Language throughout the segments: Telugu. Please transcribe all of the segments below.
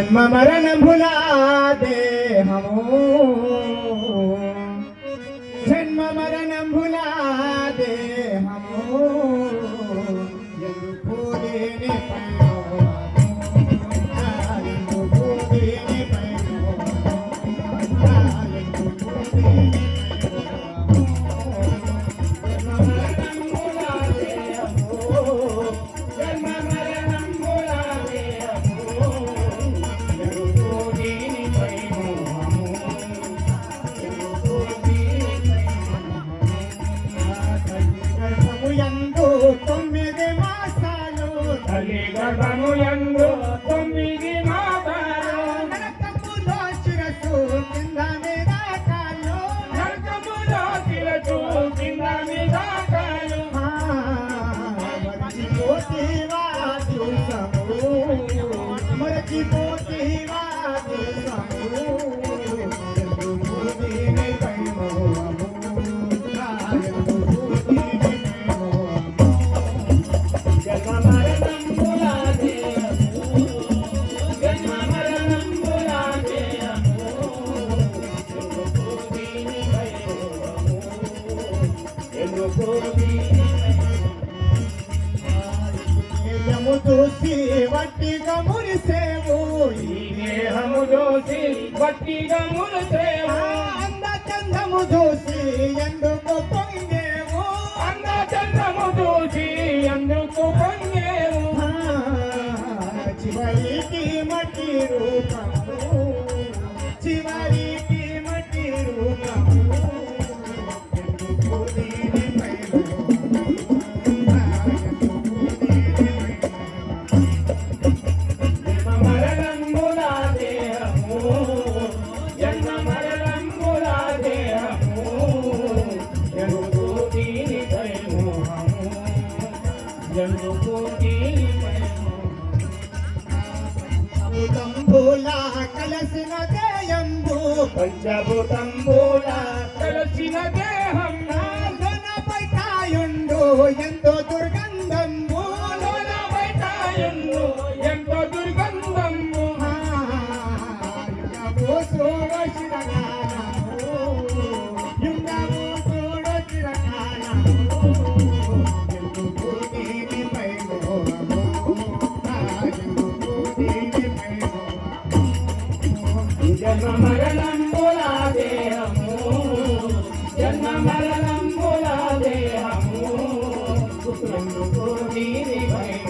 జన్మ మరణముల దేహము జన్మ మరణముల దేహము ఎందుకు యందు తొమ్మిది మాసాలు నరకములో శిరస్సు కింద మీద కాళ్ళు నరకములో శిరసు కింద మీద కాలు మరచిపోతీవా చూసము మరచిపోతీవా చూసము ఎందుకు దీనిపై చూసి వట్టిగా మురిసేవు ఈ దేహము దోసి బట్టిగా అంద చందము చూసి ఎందుకు దీనిపై కలసిన దేయంబు పంచభూతంబుల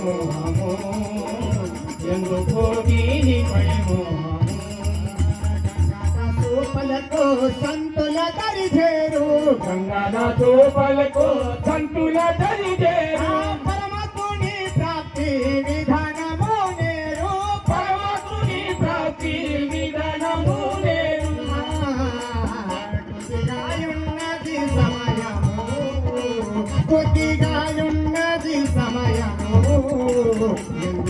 దీనిపై మోహము ఎందుకు దీనిపై మోహము సంతుల దరిచేరు గంగాల తోపలకు సంతుల దరిదేరు పరమకుని ప్రాప్తి విధానము నేరు పరమకుని ప్రాప్తి విధానము నేరు కొద్దిగా ఉన్నది సమయము కొద్దిగా